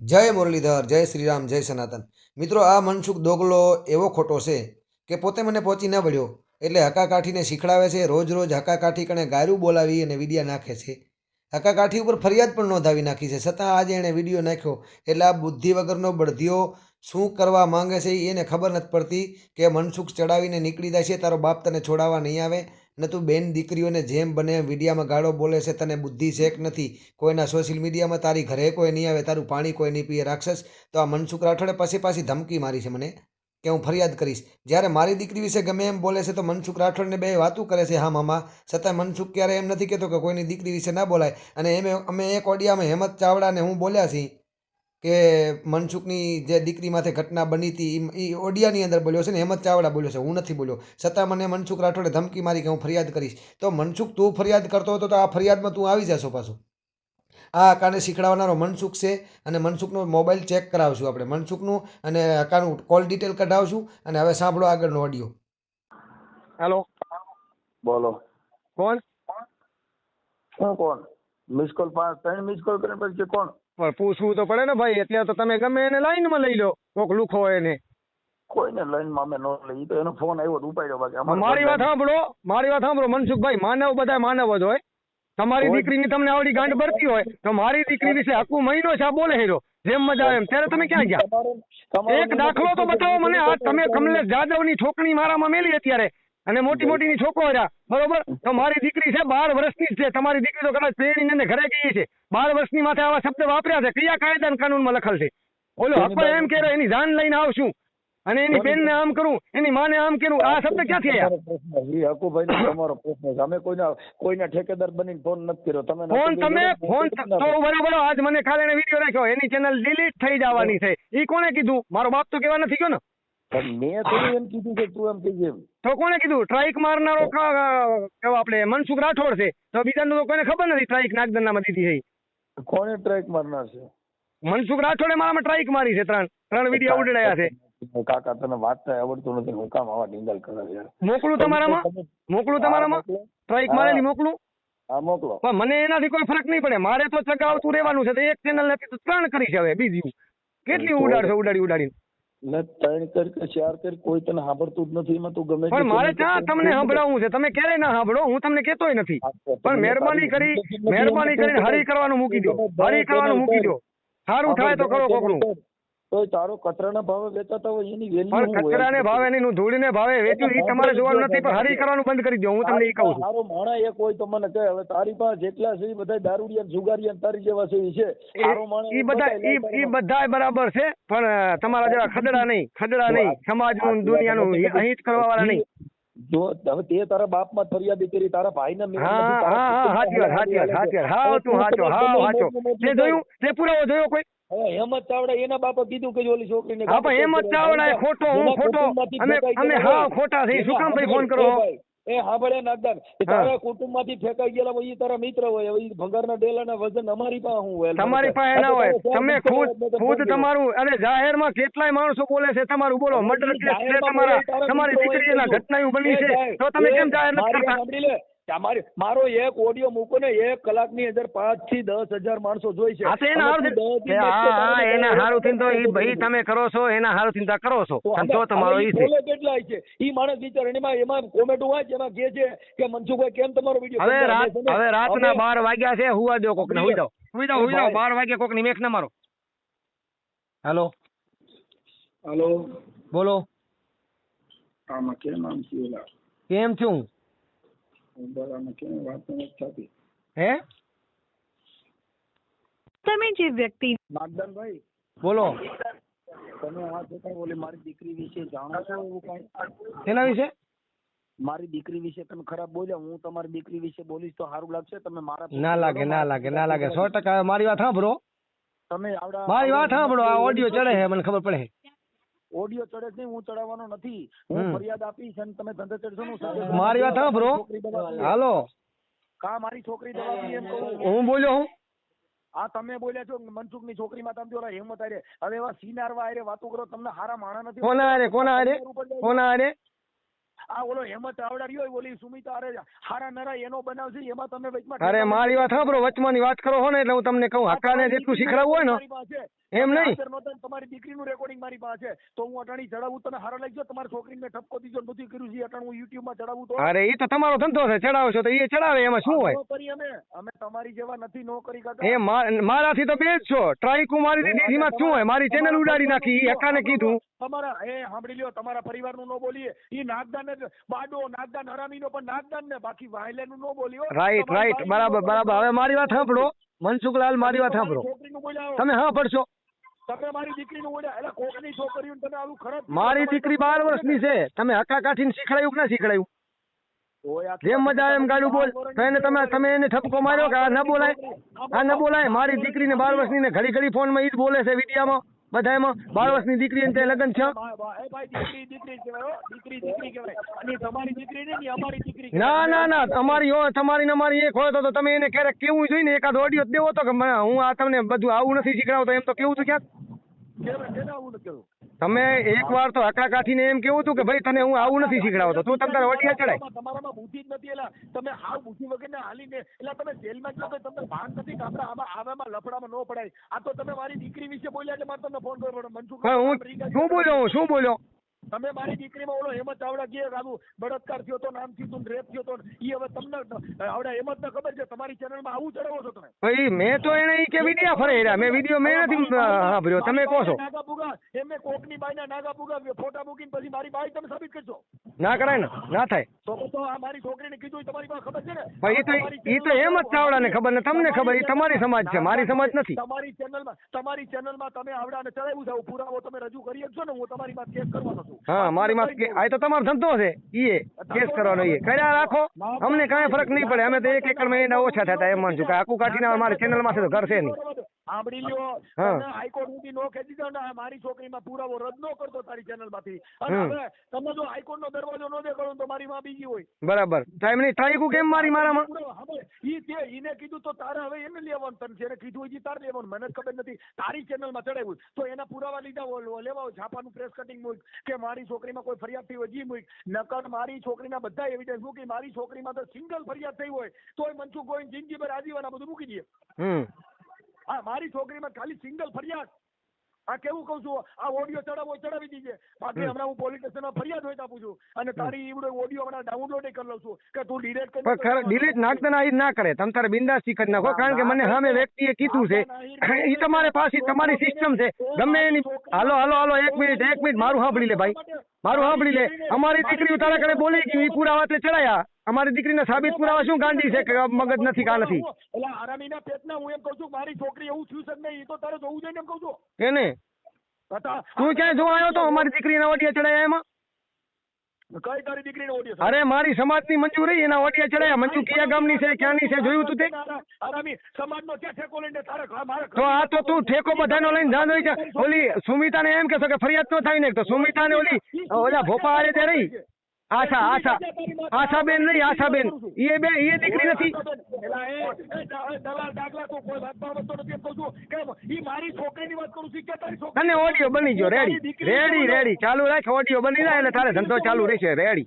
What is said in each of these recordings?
જય મુરલીધર, જય શ્રીરામ, જય સનાતન. મિત્રો, આ મનસુખ દોગલો એવો ખોટો છે કે પોતે મને પહોંચી ન વળ્યો. એટલે હકા કાઠીને શીખડાવે છે, રોજ રોજ હકા કાઠી કણે ગાયું બોલાવી અને વિડીયા નાખે છે. હકા કાઠી ઉપર ફરિયાદ પણ નોંધાવી નાખી છે. છતાં આજે એણે વીડિયો નાખ્યો. એટલે આ બુદ્ધિ વગરનો બળધિયો શું કરવા માંગે છે એને ખબર નથી પડતી કે મનસુખ ચડાવીને નીકળી જાય છે, તારો બાપ તને છોડાવવા નહીં આવે. ને તું બેન દીકરીઓને જેમ બને મીડિયામાં ગાળો બોલે છે, તને બુદ્ધિ શેક નથી? કોઈના સોશિયલ મીડિયામાં તારી ઘરે કોઈ નહીં આવે, તારું પાણી કોઈ નહીં પીએ, રાક્ષસ? તો આ મનસુખ રાઠોડે પછી પાછી ધમકી મારી છે મને, કે હું ફરિયાદ કરીશ. જ્યારે મારી દીકરી વિશે ગમે એમ બોલે છે, તો મનસુખ રાઠોડને બે વાતું કરે છે, હા મામા. છતાં મનસુખ ક્યારે એમ નથી કહેતો કે કોઈની દીકરી વિશે ના બોલાય. અને એમ, અમે એક ઓડિયામાં હેમંત ચાવડાને હું બોલ્યા છીએ. કે મનસુખની જે દીકરી માથે ઘટના બની હતી એ ઓડિયાની અંદર બોલ્યો છે ને હેમંત ચાવડા બોલ્યો છે હું નથી બોલ્યો. છતાં મને મનસુખ રાઠોડે ધમકી મારી કે હું ફરિયાદ કરીશ. તો મનસુખ તું ફરિયાદ કરતો હતો તો આ ફરિયાદમાં તું આવી જશો પાછું. આ અકાને શીખડાવનારો મનસુખ છે અને મનસુખનો મોબાઈલ ચેક કરાવશું આપણે. મનસુખનું અને અકાનું કોલ ડિટેલ કઢાવશું અને હવે સાંભળો આગળનો ઓડિયો. હેલો. બોલો. કોણ? કોણ? મિસ કોલ પાંચ ત્રણ મિસ કોલ કરીને પછી કોણ? પણ પૂછવું તો પડે ને ભાઈ એટલે તો તમે ગમે એને લાઈનમાં લઈ લો. કોક લુખો એને. કોઈને લાઈનમાં અમે ન લઈ તો એનો ફોન આવ્યો ઉપાડ્યો બાકી. મારી વાત સાંભળો. મારી વાત સાંભળો મનસુખભાઈ માનવ બધા માનવ જ હોય. તમારી દીકરી દીકરીની તમને આવડી ગાંઠ ભરતી હોય તો મારી દીકરી વિશે આખું મહિનો છે આ બોલે હેરો જેમ મજા આવે એમ. ત્યારે તમે ક્યાં ગયા? એક દાખલો તો બતાવો મને. આ તમે કમલેશ જાદવની છોકરી મારામાં મેલી અત્યારે. અને મોટી મોટીની છોકરો રહ્યા. બરોબર? તો મારી દીકરી છે બાર વર્ષની જ છે. તમારી દીકરી તો કદાચ પ્રેણીને ને ઘરે ગઈ છે. બાર વર્ષની માથે આવા શબ્દ વાપર્યા છે. કયા કાયદા કાનૂનમાં લખેલ છે. ઓલો હકો એમ કે એની જાન લઈને આવશું. અને એની બેનને આમ કરું એની માને આમ કરું. આ શબ્દ ક્યાંથી આવ્યા? પ્રશ્ન છે. તમારો પ્રશ્ન છે. અમે કોઈના કોઈના ઠેકેદાર બનીને ફોન નથી કર્યો. તમે ફોન તમે ફોન તો બરાબર આજ મને ખાલી એને વીડિયો રાખ્યો. એની ચેનલ ડિલીટ થઈ જવાની છે. ઈ કોણે કીધું? મારો બાપ તો કેવા નથી ગયો ને? પણ મેં થોડું એમ કીધું કે તું એમ કહીએ એમ. તો કોને કીધું? ટ્રાઇક મારનારો આપણે મનસુખ રાઠોડ છે. તો બીજાનું તો કોઈને ખબર નથી ટ્રાઇક નાગદંડામાં દીધી છે કોને ટ્રાઇક મારનાર છે? મનસુખ રાઠોડે મારામાં ટ્રાઇક મારી છે ત્રણ ત્રણ વીડિયો ઉડડાયા છે. કાકા તને વાંચતા આવડતું નથી હું કામ આવા ડિંગલ કરે યાર મોકલું તમારામાં? મોકલું તમારામાં? ટ્રાઇક. મારેલી મોકલું? હા મોકલો. પણ મને એનાથી કોઈ ફરક નહીં પડે. મારે તો ચગાવતું રહેવાનું છે. તો એક ચેનલ નથી તો ત્રણ કરી છે હવે બીજી. કેટલી ઉડાડશો? ઉડાડી ઉડાડીને. ને ત્રણ કર કે ચાર કર કોઈ તને સાંભળતું જ નથી એમાં તું ગમે પણ મારે ક્યાં તમને દે. છે? તમે ક્યારેય ના સાંભળો હું તમને કેતોય નથી. પણ મહેરબાની કરી મહેરબાની કરીને હરી કરવાનું મૂકી દો. હરી કરવાનું મૂકી દો. સારું થાય તો કરો કોકનું તો તારો કચરાના ભાવે વેચાતા હોય એની વેલ્યુ પણ કચરાને ભાવે નહીં હું ધૂળીને ભાવે વેચ્યું એ તમારે જોવાનું નથી પણ હરી કરવાનું બંધ કરી દો હું તમને એ કહું છું. મારો માણા એક હોય તો મને કહે હવે તારી પાસે જેટલા છે એ બધા દારૂડિયા ને જુગારિયા ને તારી જેવા છે એ છે. તારો માણસ એ બધા ઈ બધાય બરાબર છે પણ તમારા જેવા ખદડા નહીં ખદડા નહીં સમાજનું દુનિયાનું અહિત કરવા વાળા નહીં. જો હવે તે તારા બાપમાં ફરિયાદી કરી તારા ભાઈ ને હા હા હા હાચી વાત હાચી વાત હાચી વાત. હા તું હાચો હા હાચો. તે જોયું તે પુરાવો જોયો કોઈ? હવે હેમંત ચાવડા એના બાપા કીધું કે ઓલી છોકરીને હા પણ એમ ચાવડા એ ખોટો હું ખોટો. અમે અમે હા ખોટા થઈ. શું કામ ભાઈ ફોન કરો? એ હાંભળે નાગદાર તારા કુટુંબમાંથી ફેંકાઈ ગયેલા હોય ઈ તારા મિત્ર હોય. હવે ના ડેલા ના વજન અમારી પાસે હું હોય તમારી પાસે ના હોય. તમે ખુદ ખુદ તમારું અને જાહેરમાં કેટલાય માણસો બોલે છે તમારું બોલો. મર્ડર કેસ છે તમારા તમારી દીકરીના ઘટના એવું બની છે. તો તમે કેમ જાહેર નથી કરતા? સાંભળી લે. તમારી મારો એક ઓડિયો મૂકો ને એક કલાકની અંદર પાંચથી દસ હજાર માણસો જોઈ છે. એના હારું થી- તો ઈ ભાઈ તમે કરો છો એના હારું થી કરો છો. તો તમારો ઈ છે. બોલે કેટલાય છે. ઈ માણસ વિચાર એમાં એમાં કોમેન્ટ વાંચ એમાં કે છે કે મનસુખભાઈ કેમ તમારો વીડિયો હવે રાત હવે રાતના બાર વાગ્યા છે હુવા દો કોક ને હુઈ જાઓ. હુઈ જાઓ હુઈ જાઓ. બાર વાગ્યા કોકની મેક ના મારો. હેલો. હેલો. બોલો. આમાં કેમ આમ કેમ છું? ઉંબર કેમ વાત નથી થતી. હે? તમે જે વ્યક્તિ નાગદાનભાઈ બોલો. તમે આ છતાં ઓલી મારી દીકરી વિશે જાણો છો એવું કઈ? તેના વિશે? મારી દીકરી વિશે તમે ખરાબ બોલ્યા હું તમારી દીકરી વિશે બોલીશ તો સારું લાગશે? તમે મારા ના લાગે ના લાગે ના લાગે. સો ટકા મારી વાત સાંભળો. તમે આવડા મારી વાત સાંભળો આ ઓડિયો ચડે છે મને ખબર પડે. ઓડિયો ચડે છે હું ચડાવવાનો નથી. હું ફરિયાદ આપીશ અને તમે ધંધે ચડશો હું મારી વાત સાંભળો. હાલો. કા મારી છોકરી દબાવી એમ કહું? હું બોલ્યો હું? આ તમે બોલ્યા છો મનસુખની છોકરી માં તમે જોરા હિંમત આરે હવે એવા સીનારવા આરે વાતો કરો તમને હારા માણા નથી કોના આરે કોના આરે કોના હારે આ ઓલો હેમત ચાવડા રહ્યો એ ઓલી સુમિતા અરે હારા નરા એનો બનાવ છે એમાં તમે વચમાં અરે મારી વાત સાંભળો વચમાંની વાત કરો હો ને એટલે હું તમને કહું હકાને જેટલું શીખડાવવું હોય ને એમ નહીં. તમારી દીકરીનું રેકોર્ડિંગ મારી પાસે તો હું અટાણી ચડાવું તને હારા લાગજો તમારી છોકરીને મેં ઠપકો દીધો નથી બધું કર્યું છે અટાણ હું યુટ્યુબમાં ચડાવું તો. અરે એ તો તમારો ધંધો છે ચડાવો છો તો એ ચડાવે એમાં શું હોય? અમે અમે તમારી જેવા નથી નોકરી કરતા. એ મારાથી તો બે જ છો. ટ્રાયકુ મારી દીધી એમાં શું હોય? મારી ચેનલ ઉડાડી નાખી હકાને કીધું. તમારા એ સાંભળી લ્યો તમારા પરિવારનું ન બોલીએ. એ નાગદાન બાડો નાગદાન હરામીનો પણ નાગદાન ને બાકી વાયલેનું ન બોલ્યો રાઈટ રાઈટ બરાબર બરાબર. હવે મારી વાત સાંભળો. મનસુખલાલ મારી વાત સાંભળો. તમે હા પડશો. તમે મારી દીકરીનું બોલ્યા. એટલે કોકની છોકરીઓને તમે આવું ખરાબ મારી દીકરી બાર વર્ષની છે. તમે હકા કાઠીને શીખડાયું કે ના શીખડાયું? જેમ મજા એમ ગાડું બોલ. તો એને તમે તમે એને ઠપકો માર્યો કે આ ન બોલાય? આ ન બોલાય? મારી દીકરીને બાર વર્ષની ને ઘડી ઘડી ફોનમાં ઈ જ બોલે છે વિડીયામાં. બધામાં બાર વર્ષની દીકરી અને લગ્ન છે? ને ના ના તમારી હોય તમારી ને અમારી એક હોય તો તો તમે એને ક્યારેક કેવું જોઈએ ને એકાદ ઓડિયો દેવો તો કે હું આ તમને બધું આવું નથી શીખડાવતો એમ તો કેવું હતું ક્યાંક? તમે એક વાર તો હકા કાઠીને એમ કેવું હતું કે ભાઈ તને હું આવું નથી શીખડાવતો. તું તમને તારે ચડાય. તમારામાં- બુદ્ધિ જ નથી એલા. તમે હાવ બુદ્ધિ હાલી હાલીને એટલે તમે જેલમાં તો તમને ભાન નથી કે આપણે આમાં આવામાં લફડામાં ન પડાય. આ તો તમે મારી દીકરી વિશે બોલ્યા એટલે મારે તમને ફોન કરવો પડે મનસુખ હું શું બોલ્યો હું શું બોલ્યો? તમે મારી દીકરીમાં ઓલો હેમંત આવડા જે આવું બળાત્કાર થયો તો નામ થયું રેપ થયો તો ઈ હવે તમને આવડા હેમંત ને ખબર છે? તમારી ચેનલમાં આવું ચડાવો છો તમે. ભાઈ મેં તો એને ઈ કે વિડીયા ફરે રહ્યા મેં વિડિયો મેં નથી સાંભળ્યો તમે કહો છો. નાગા પુગા એમને કોકની બાઈના નાગા બુગા ફોટા મૂકીને પછી મારી બાઈ તમે સાબિત કરજો ના કરાય ને ના થાય. તો તો આ મારી છોકરીને કીધું તમારી પાસે ખબર છે ને? ભાઈ તો ઈ તો એમ જ ચાવડાને ખબર ને તમને ખબર ઈ તમારી સમાજ છે મારી સમાજ નથી. તમારી ચેનલમાં તમારી ચેનલમાં તમે આવડાને ચડાવ્યું છે પુરાવો તમે રજૂ કરી શકશો ને હું તમારી માં કેસ કરવાનો છું. હા મારી માસ કે- આ તો તમારો ધંધો છે. ઈએ કેસ કરવાનો ઈએ. કર્યા રાખો. અમને કાંઈ ફરક નહીં પડે. અમે તો એક એકર મહિના ઓછા થતા એમ માનજો કે આખું કાઢીને મારી ચેનલમાં છે તો ઘર છે નહીં. સાંભળી લ્યો. હાઈકોર્ટ સુધી નો ખેંચી દો ને મારી છોકરીમાં પુરાવો રદ નો કરતો તારી ચેનલમાંથી. અને હવે તમે જો હાઈકોર્ટ નો દરવાજો નો દેખાડો તો મારી માં બીજી હોય. બરાબર. ટાઈમ નહીં થાય કેમ મારી મારામાં? ઈ તે ઈને કીધું તો તારે હવે એને લેવાનું તને. જેને કીધું હોય તારે લેવાનું. મને ખબર નથી. તારી ચેનલમાં ચડાવ્યું. તો એના પુરાવા લીધા લેવા છાપાનું પ્રેસ કટિંગ મૂક. કે મારી છોકરીમાં કોઈ ફરિયાદ થઈ હોય જી મૂક. નકર મારી છોકરીના બધા એવિડન્સ મૂકી મારી છોકરીમાં તો સિંગલ ફરિયાદ થઈ હોય તોય મનસુખ ગોવિંદ જિંદગી પર આજીવન આ બધું મૂકી દે. હા મારી છોકરીમાં ખાલી સિંગલ ફરિયાદ. આ કેવું કહું છું? આ ઓડિયો ચડાવો ચડાવી દીજે. બાકી હમણાં હું પોલીસ સ્ટેશનમાં ફરિયાદ હોય આપું છું. અને તારી ઈવડો ઓડિયો હમણાં ડાઉનલોડ કરી લઉં છું કે તું ડિરેક્ટ કરી પણ ખરા ડિલીટ નાખતા ઈ ના કરે. તમ તારે બિંદાસથી કરી નાખો. કારણ કે મને સામે વ્યક્તિએ કીધું છે. ઈ તમારે પાછી તમારી સિસ્ટમ છે. ગમે એની હાલો હાલો હાલો એક મિનિટ એક મિનિટ મારું સાંભળી લે ભાઈ. મારું સાંભળી લે. અમારી દીકરી તારા કરે બોલી ગયું એ પુરાવા તે ચડાયા. અમારી દીકરીને સાબિત પુરાવા શું ગાંડી છે કે મગજ નથી કા નથી? એટલે આરામીના પેટના હું એમ કહું છું મારી છોકરી એવું થયું છે નહીં એ તો તારે જોવું જોઈએ એમ કહું છું. એને. તું ક્યાંય જોવા આવ્યો તો? અમારી દીકરીના ઓડિયા ચડાયા એમાં? કઈ તારી દીકરીનો ઓડિયો અરે મારી સમાજની ની રહી એના ઓડિયા ચડાયા. મંજુ કયા ગામની છે ક્યાંની છે? જોયું તું તે? આરામી સમાજનો ક્યાં ઠેકો લઈને તારે તો આ તો તું ઠેકો બધાનો લઈને જાન હોય છે. ઓલી સુમિતાને એમ કહેશો કે ફરિયાદ ન થાય ને તો. સુમિતાને ઓલી ઓલા ભોપા હારે તે રહી. આશા આશા. આશાબેન નહીં આશાબેન. એ બે એ દીકરી નથી. એલા એ, એ દ- દલાલ દાખલા તો કોઈ વાત બાબતનો નથી એમ કહું છું. કે ઈ મારી છોકરીની વાત કરું છું. કે તારી છોકરી અને ઓડિયો બની ગયો. રેડી રેડી રેડી ચાલુ રાખ ઓડિયો બની જાય એટલે તારે ધંધો ચાલુ રહેશે. રેડી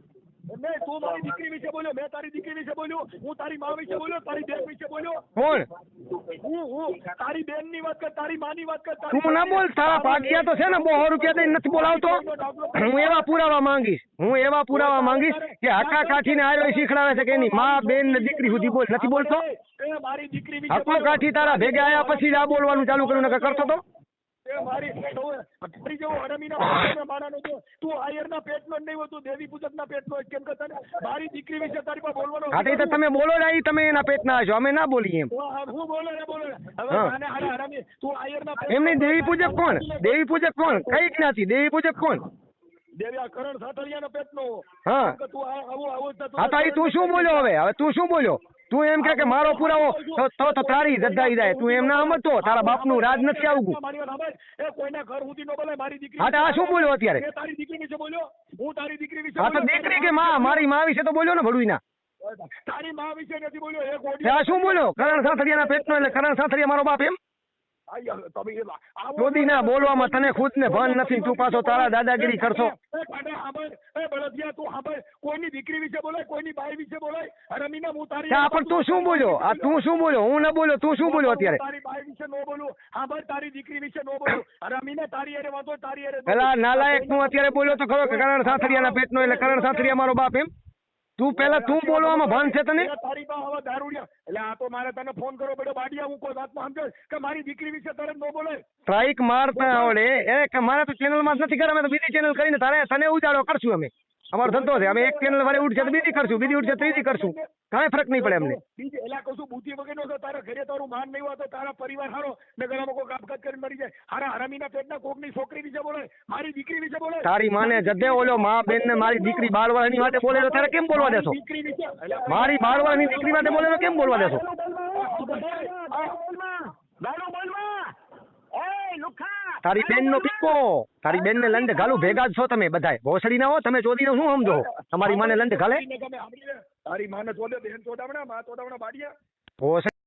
મેં તું મારી દીકરી વિશે બોલ્યો મેં તારી દીકરી વિશે બોલ્યો હું તારી મા વિશે બોલ્યો તારી બેન વિશે બોલ્યો. કોણ હું હું તારી બેનની વાત કર તારી માની વાત કર તું ના બોલ તારા ભાગ્યા તો છે ને બહુ રૂપિયા દઈ નથી બોલાવતો. હું એવા પુરાવા માંગીશ હું એવા પુરાવા માંગીશ કે આખા કાઠી ને આયો શીખડાવે છે કે એની મા બેન ને દીકરી સુધી બોલ નથી બોલતો? એ મારી દીકરી હકો કાઠી તારા ભેગા આયા પછી જ આ બોલવાનું ચાલુ કર્યું નકર કરતો તો? મારી તારી જેવો હડમીના માણાનો જો તું આયરના પેટનો જ નહીં હોય તું દેવી પૂજકના પેટનો જ કેમ કે તને મારી દીકરી વિશે તારી પાસે બોલવાનો હા તો તમે બોલો જ તમે એના પેટના છો અમે ના બોલીએ એમ. હું બોલે ને બોલે. હવે આને હરામી તું આયરના એમની દેવી પૂજક કોણ? દેવી પૂજક કોણ? કઈ જ્ઞાતિ દેવી પૂજક કોણ? દેવ્યા કરણ સાતરિયાનો પેટનો હા. તું આવું આવું હા તો તું શું બોલ્યો હવે? હવે તું શું બોલ્યો? તું એમ કે કે મારો પુરાવો તો તો તારી જદ્દાઈ જાય. તું એમ ના સમજતો. તારા બાપનું રાજ નથી આવવું. એ કોઈના ઘર સુધી નો બોલે મારી દીકરી હા આ શું બોલ્યો અત્યારે? તારી દીકરી વિશે બોલ્યો. હું તારી દીકરી વિશે હા તો દીકરી કે માં મારી માં વિશે તો બોલ્યો ને ભડુઈના. તારી માં વિશે નથી બોલ્યો એ આ શું બોલ્યો? કરણ સાથરિયાના પેટનો એટલે કરણ સાથરિયા મારો બાપ એમ? આ ય- તમે એ આવો- ચોદી ના બોલવામાં તને ખુદ ને ભાન નથી તું પાછો તારા દાદાગીરી કરશો. કોઈની દીકરી વિશે બોલાય કોઈની બાઈ વિશે બોલાય. હું તારી પણ તું શું બોલ્યો? આ તું શું બોલ્યો? હું ન બોલ્યો તું શું બોલ્યો અત્યારે? તારી બાઈ વિશે નો બોલું. સાંભળ તારી દીકરી વિશે નો બોલું. રમીને તારી હારે વાંધો તારી હારે પેલા નાલાયક તું અત્યારે બોલ્યો તો ખરો કે કરણ સાંથરિયાના પેટનો એટલે કરણ સાથરિયા મારો બાપ એમ? તું પેલા તું બોલવામાં ભાન છે તને? તારી પાસે હવે દારૂડિયા એટલે આ તો મારે તને ફોન કરવો પડ્યો. બાડિયા હું કોઈ વાતમાં સમજે કે મારી દીકરી વિશે તારે નો બોલે. સ્ટ્રાઇક મારતા આવડે. એ કે મારે તો ચેનલમાં માં નથી કરે અમે તો બીજી ચેનલ કરીને તારે તને ઉજાડો કરશું અમે. અમારો ધંધો છે અમે એક ચેનલ વાળી ઉઠશે તો બીજી કરશું બીજી ઉઠશે ત્રીજી કરશું કાંઈ ફરક નહીં પડે અમને બીજે એલા કશું બુદ્ધિ વગર નો તારા ઘરે તારું માન નહીં હોય તો તારા પરિવાર હારો ને ગળામાં કોઈ આપઘાત કરી મરી જાય હારા હરામીના પેટના કોકની છોકરી વિશે બોલે મારી દીકરી વિશે બોલે તારી માને જદે ઓલો મા બેન ને મારી દીકરી બાળવાળાની માટે બોલે તો તારે કેમ બોલવા દેશો મારી મારી બાળવાળાની દીકરી માટે બોલે તો કેમ બોલવા દેશો તારી બેન નો પીકો તારી બેન ને લંડ ઘાલું ભેગા જ છો તમે બધા ભોસડી ના હો તમે ચોદી શું સમજો? તમારી માને લંડ ઘાલે તારી માને ચોદે બેન ચોદામણા મા ચોદામણા બાડિયા. ભોસડી